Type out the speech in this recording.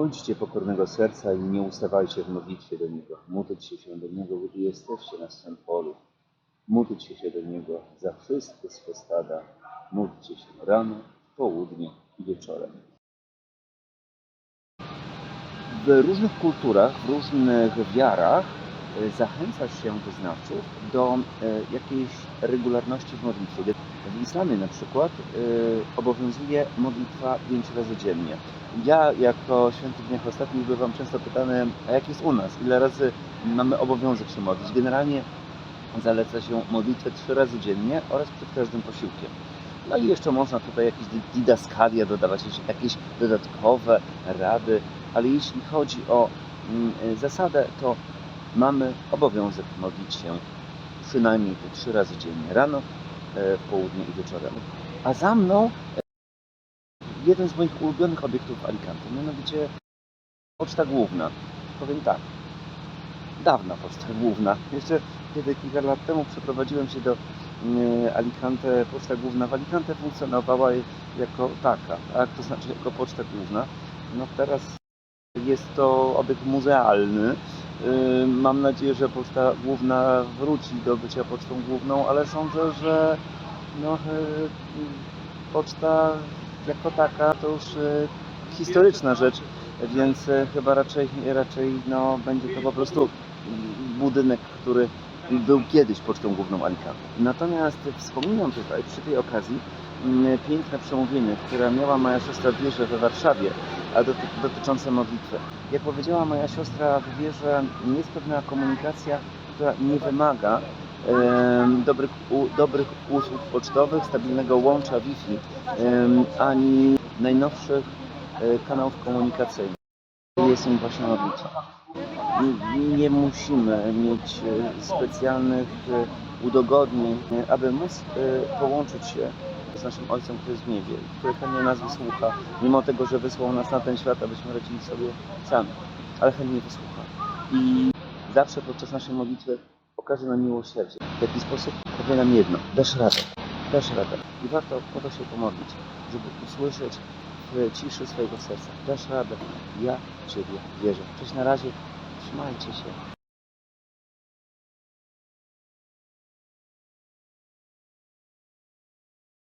Bądźcie pokornego serca i nie ustawajcie w modlitwie do Niego. Módlcie się do Niego, gdy jesteście na swym polu. Módlcie się do Niego za wszystkie swe stada. Módlcie się rano, w południe i wieczorem. W różnych kulturach, w różnych wiarach e, zachęca się wyznawców do e, jakiejś regularności w modlitwie. W islamie na przykład e, obowiązuje modlitwa pięć razy dziennie. Ja jako święty Gniech Ostatnich bywam często pytany, a jak jest u nas? Ile razy mamy obowiązek się modlić? Generalnie zaleca się modlitwę trzy razy dziennie oraz przed każdym posiłkiem. No i jeszcze można tutaj jakieś di- didaskalia dodawać, jakieś- dodatkowe rady, ale jeśli chodzi o mm, zasadę, to mamy obowiązek modlić się przynajmniej trzy razy dziennie, rano, e, w południe i wieczorem. A za mną e, jeden z moich ulubionych obiektów w Alicante, mianowicie Poczta Główna. Powiem tak, dawna Poczta Główna. Jeszcze kiedy kilka lat temu przeprowadziłem się do mm, Alicante, Poczta Główna w Alicante funkcjonowała jako taka, tak? to znaczy jako Poczta Główna. No teraz jest to obiekt muzealny. Mam nadzieję, że Poczta Główna wróci do bycia Pocztą Główną, ale sądzę, że no, yy, poczta jako taka to już yy, historyczna rzecz, więc yy, chyba raczej, raczej no, będzie to po prostu budynek, który był kiedyś Pocztą Główną Alicante. Natomiast wspominam tutaj przy tej okazji mm, piękne przemówienie, które miała moja siostra w we Warszawie, dotyczące modlitwy. Jak powiedziała moja siostra w wieży, jest pewna komunikacja, która nie wymaga dobrych, dobrych usług pocztowych, stabilnego łącza Wi-Fi, ani najnowszych e, kanałów komunikacyjnych. Jest im właśnie modlitwa. Nie- musimy mieć e, specjalnych e, udogodnień, aby móc połączyć się z naszym Ojcem, który jest w niebie, który chętnie nas wysłucha, mimo tego, że wysłał nas na ten świat, abyśmy radzili sobie sami, ale chętnie wysłucha. I zawsze podczas naszej modlitwy okaże nam miłosierdzie. W jaki sposób? Powie nam jedno, dasz radę, dasz radę. I warto po to się pomodlić, żeby usłyszeć w ciszy swojego serca, dasz radę, ja w Ciebie wierzę. Cześć na razie, trzymajcie się.